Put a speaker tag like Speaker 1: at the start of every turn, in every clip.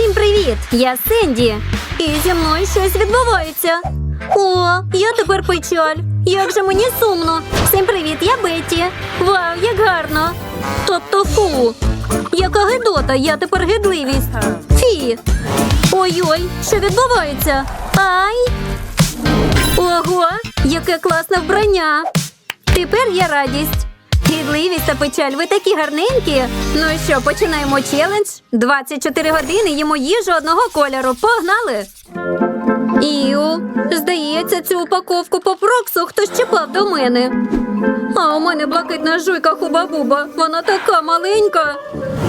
Speaker 1: Всім привіт! Я Сенді. І зі мною щось відбувається. О, я тепер печаль. Як же мені сумно. Всім привіт, я Бетті. Вау, як гарно. Тобто фу. Яка гидота, я тепер гидливість. Фі. Ой-ой, що відбувається? Ай. Ого, яке класне вбрання. Тепер я радість. Гідливість та печаль, ви такі гарненькі. Ну що, починаємо челендж. 24 години їмо їжу одного кольору. Погнали! Іу, здається, цю упаковку по проксу хтось чіпав до мене. А у мене блакитна жуйка хуба-буба. Вона така маленька.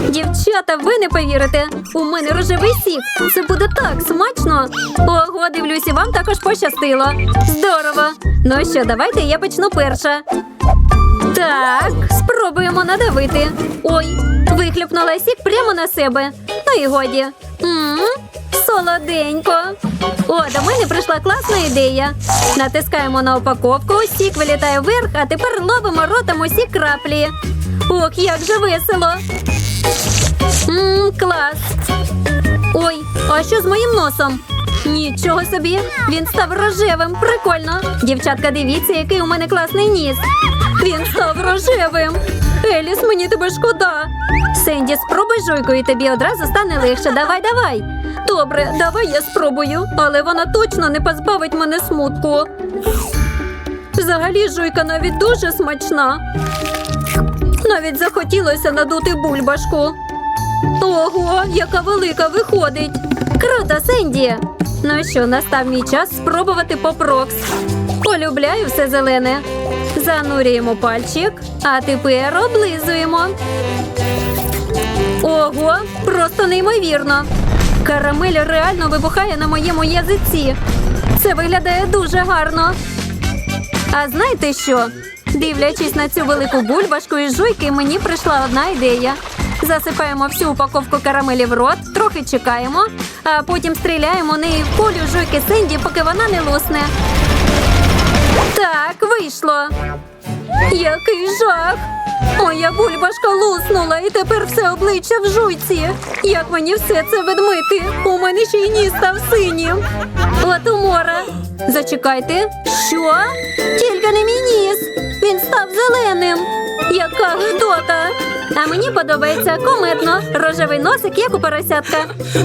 Speaker 1: Дівчата, ви не повірите. У мене рожевий сік. Це буде так смачно. Ого, дивлюсь, і вам також пощастило. Здорово. Ну що, давайте я почну перша. Так, спробуємо надавити. Ой, вихлюпнула сік прямо на себе. Ну і годі. м солоденько. О, до мене прийшла класна ідея. Натискаємо на упаковку, сік вилітає вверх, а тепер ловимо ротом усі краплі. Ох, як же весело. Мм, клас. Ой, а що з моїм носом? Нічого собі, він став рожевим. Прикольно. Дівчатка, дивіться, який у мене класний ніс. Він став рожевим. Еліс, мені тебе шкода. Сенді, спробуй жуйку, і тобі одразу стане легше. Давай, давай. Добре, давай я спробую, але вона точно не позбавить мене смутку. Взагалі, жуйка навіть дуже смачна. Навіть захотілося надути бульбашку. Ого, яка велика виходить. Круто, Сенді. Ну що, настав мій час спробувати попрокс. Полюбляю все зелене. Занурюємо пальчик, а тепер облизуємо. Ого, просто неймовірно. Карамель реально вибухає на моєму язиці. Це виглядає дуже гарно. А знаєте що? Дивлячись на цю велику бульбашку із жуйки, мені прийшла одна ідея. Засипаємо всю упаковку карамелі в рот, трохи чекаємо, а потім стріляємо нею в кулю жуйки Сенді, поки вона не лусне. Так, вийшло. Який жах! Моя бульбашка луснула, і тепер все обличчя в жуйці. Як мені все це відмити? У мене ще й ніс став синім. От умора. Зачекайте. Що? А мені подобається кометно. Рожевий носик, як у поросятка.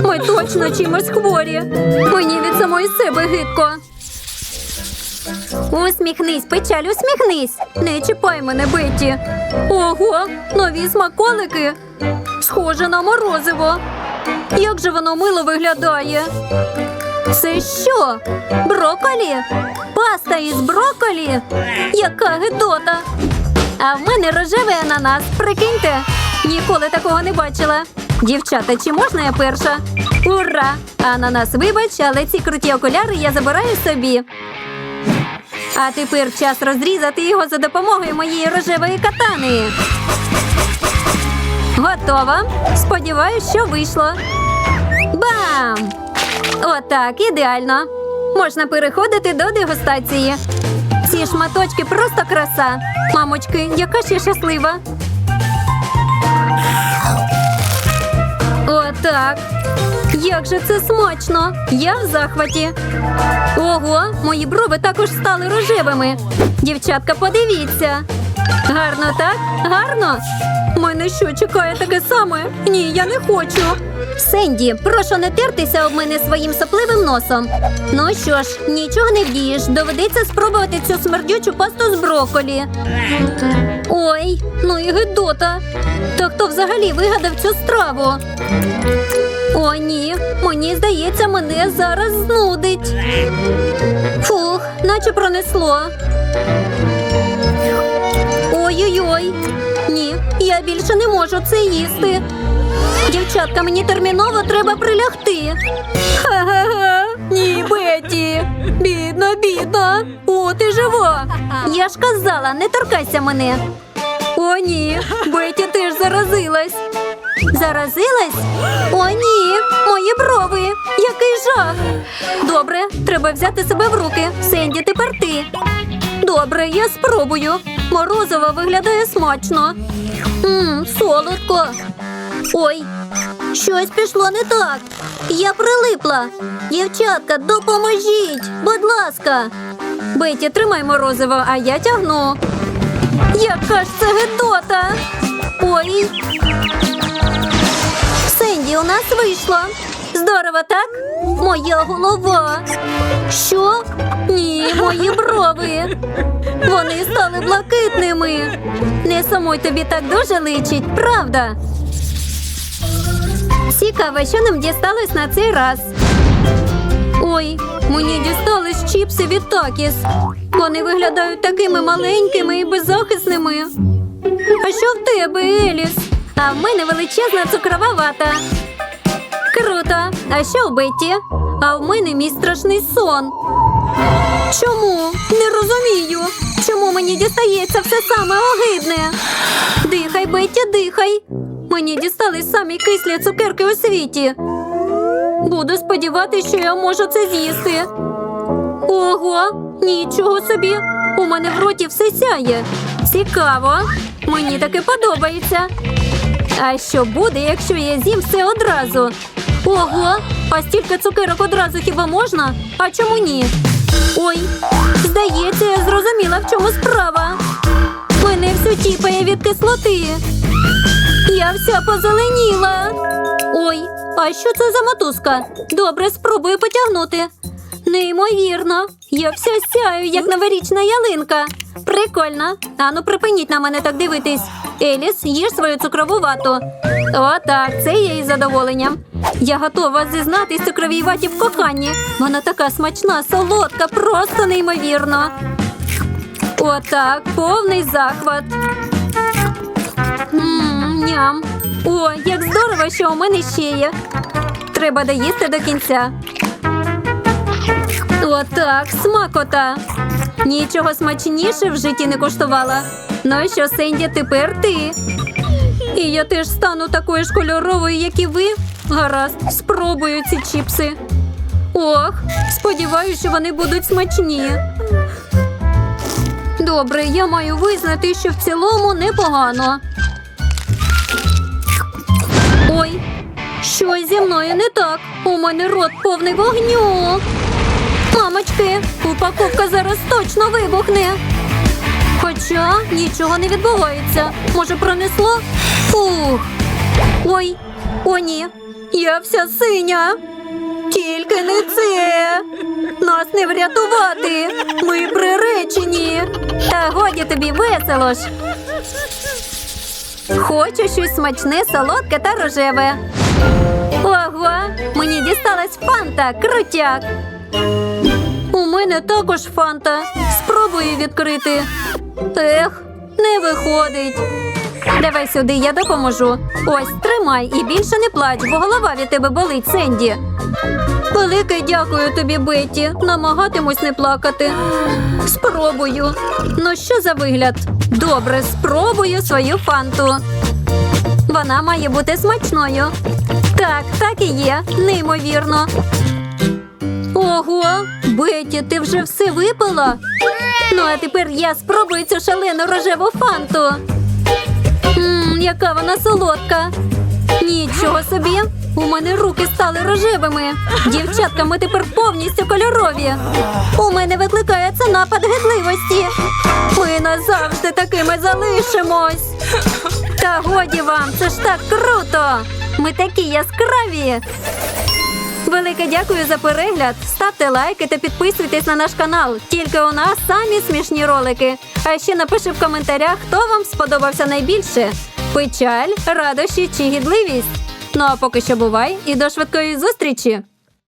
Speaker 1: Ми точно чимось хворі. Мені від самої себе гидко. Усміхнись, печаль, усміхнись. Не чіпай мене, Бетті. Ого, нові смаколики. Схоже на морозиво. Як же воно мило виглядає? Це що? Броколі? Паста із броколі? Яка гидота. А в мене рожевий ананас. Прикиньте, ніколи такого не бачила. Дівчата, чи можна я перша? Ура! Ананас, вибач, але ці круті окуляри я забираю собі. А тепер час розрізати його за допомогою моєї рожевої катани. Готова. Сподіваюсь, що вийшло. Бам! Отак, ідеально. Можна переходити до дегустації. Ці шматочки просто краса. Мамочки, яка ще щаслива. Отак. Як же це смачно! Я в захваті. Ого, мої брови також стали рожевими. Дівчатка, подивіться. Гарно, так? Гарно? Мене що чекає таке саме? Ні, я не хочу. Сенді, прошу не тертися об мене своїм сопливим носом. Ну що ж, нічого не вдієш. Доведеться спробувати цю смердючу пасту з броколі. Ой, ну і гидота. Та хто взагалі вигадав цю страву? О, ні, мені здається, мене зараз знудить. Фух, наче пронесло. Ой-ой-ой. Ні, я більше не можу це їсти. Дівчатка, мені терміново треба прилягти. Ха-ха-ха. Ні, Беті. Бідно, бідно. О, ти жива. Я ж казала, не торкайся мене. О, ні, Беті теж заразилась. Заразилась? О, ні, мої брови. Який жах. Добре, треба взяти себе в руки. Сенді, тепер ти. Добре, я спробую. Морозиво виглядає смачно. Мм, солодко. Ой, Щось пішло не так. Я прилипла. Дівчатка, допоможіть, будь ласка. Беті, тримай морозиво, а я тягну. Яка ж це гидота? Ой. Нас вийшло. Здорово, так? Моя голова. Що? Ні, мої брови. Вони стали блакитними. Не самой тобі так дуже личить, правда? Цікаво, що нам дісталось на цей раз. Ой, мені дістались чіпси від Такіс. Вони виглядають такими маленькими і беззахисними. А що в тебе, Еліс? А в мене величезна цукрова вата. Круто. А що у Бетті? А в мене мій страшний сон. Чому? Не розумію. Чому мені дістається все саме огидне? Дихай, Бетті, дихай. Мені дістались самі кислі цукерки у світі. Буду сподіватися, що я можу це з'їсти. Ого, нічого собі. У мене в роті все сяє. Цікаво. Мені таке подобається. А що буде, якщо я з'їм все одразу? Ого, а стільки цукерок одразу хіба можна? А чому ні? Ой, здається, я зрозуміла, в чому справа. Мене всю тіпає від кислоти. Я вся позеленіла. Ой, а що це за мотузка? Добре, спробую потягнути. Неймовірно, я вся сяю, як новорічна ялинка. Прикольно. Ану, припиніть на мене так дивитись. Еліс, їж свою цукрову вату. Отак, це я із задоволенням. Я готова зізнатись цукровій ваті в коханні. Вона така смачна, солодка, просто неймовірно. Отак, повний захват. Мм, ням. О, як здорово, що у мене ще є. Треба доїсти до кінця. Отак, смакота. Нічого смачніше в житті не коштувала. Ну що, Сенді, тепер ти. І я теж стану такою ж кольоровою, як і ви. Гаразд, спробую ці чіпси. Ох, сподіваюся, що вони будуть смачні. Добре, я маю визнати, що в цілому непогано. Ой, щось зі мною не так. У мене рот повний вогню. Мамочки, упаковка зараз точно вибухне. Хоча нічого не відбувається. Може, пронесло? Фух. Ой, о, ні. Я вся синя. Тільки не це. Нас не врятувати. Ми приречені. Та годі тобі весело ж. Хочу щось смачне, солодке та рожеве. Ого, мені дісталась фанта, крутяк. У мене також фанта. Спробую відкрити. Ех, не виходить. Давай сюди, я допоможу. Ось, тримай і більше не плач, бо голова від тебе болить, Сенді. Велике дякую тобі, Бетті. Намагатимусь не плакати. Спробую. Ну що за вигляд? Добре, спробую свою фанту. Вона має бути смачною. Так, так і є, неймовірно. Ого, Бетті, ти вже все випила? Ну, а тепер я спробую цю шалену рожеву фанту. Ммм, яка вона солодка. Нічого собі. У мене руки стали рожевими. Дівчатка, ми тепер повністю кольорові. У мене викликає це напад гидливості. Ми назавжди такими залишимось. Та годі вам, це ж так круто. Ми такі яскраві. Велике дякую за перегляд. Ставте лайки та підписуйтесь на наш канал. Тільки у нас самі смішні ролики. А ще напиши в коментарях, хто вам сподобався найбільше: печаль, радощі чи гідливість. Ну а поки що бувай і до швидкої зустрічі!